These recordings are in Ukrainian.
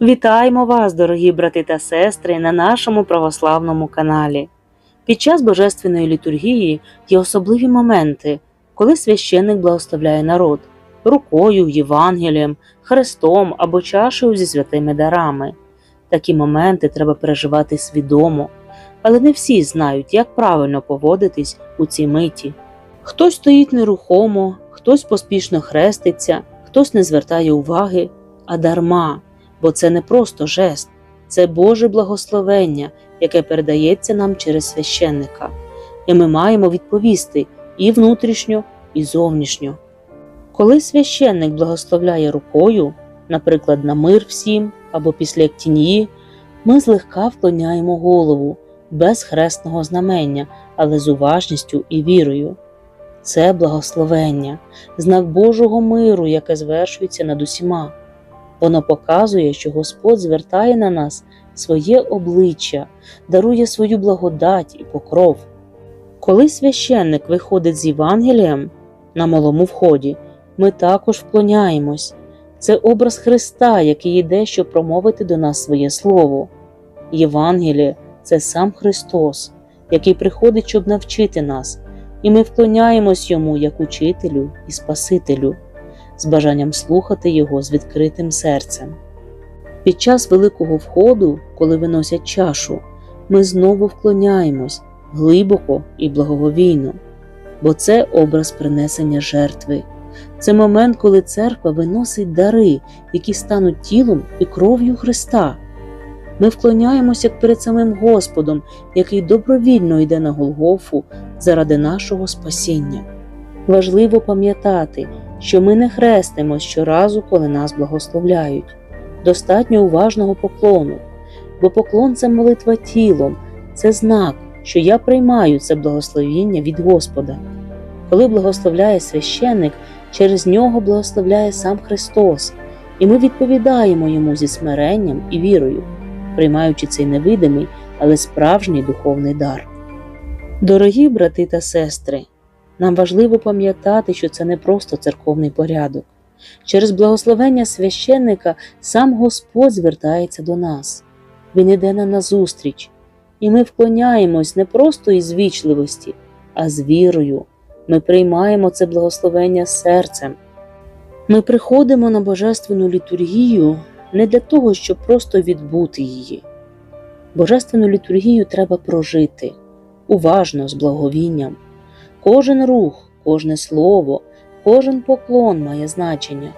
Вітаємо вас, дорогі брати та сестри, на нашому православному каналі. Під час Божественної літургії є особливі моменти, коли священник благословляє народ рукою, Євангелієм, Христом або чашею зі святими дарами. Такі моменти треба переживати свідомо, але не всі знають, як правильно поводитись у цій миті. Хтось стоїть нерухомо, хтось поспішно хреститься, хтось не звертає уваги, а дарма бо це не просто жест, це Боже благословення, яке передається нам через священника, і ми маємо відповісти і внутрішньо, і зовнішньо. Коли священник благословляє рукою, наприклад, на мир всім або після ктінії, ми злегка вклоняємо голову без хресного знамення, але з уважністю і вірою. Це благословення, знак Божого миру, яке звершується над усіма. Воно показує, що Господь звертає на нас своє обличчя, дарує свою благодать і покров. Коли священник виходить з Євангелієм на малому вході, ми також вклоняємось. Це образ Христа, який йде, щоб промовити до нас своє Слово. Євангеліє це сам Христос, який приходить, щоб навчити нас, і ми вклоняємось йому як учителю і Спасителю з бажанням слухати його з відкритим серцем. Під час великого входу, коли виносять чашу, ми знову вклоняємось глибоко і благоговійно, бо це образ принесення жертви, це момент, коли церква виносить дари, які стануть тілом і кров'ю Христа. Ми вклоняємося перед самим Господом, який добровільно йде на Голгофу заради нашого спасіння. Важливо пам'ятати, що ми не хрестимо щоразу, коли нас благословляють. Достатньо уважного поклону, бо поклон це молитва тілом, це знак, що я приймаю це благословіння від Господа. Коли благословляє священник, через нього благословляє сам Христос, і ми відповідаємо йому зі смиренням і вірою, приймаючи цей невидимий, але справжній духовний дар. Дорогі брати та сестри! Нам важливо пам'ятати, що це не просто церковний порядок. Через благословення священника сам Господь звертається до нас, Він іде нам назустріч, і ми вклоняємось не просто із вічливості, а з вірою. Ми приймаємо це благословення серцем. Ми приходимо на Божественну літургію не для того, щоб просто відбути її. Божественну літургію треба прожити уважно, з благовінням. Кожен рух, кожне слово, кожен поклон має значення.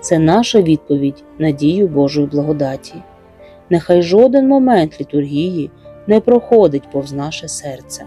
Це наша відповідь на дію Божої благодаті. Нехай жоден момент літургії не проходить повз наше серце.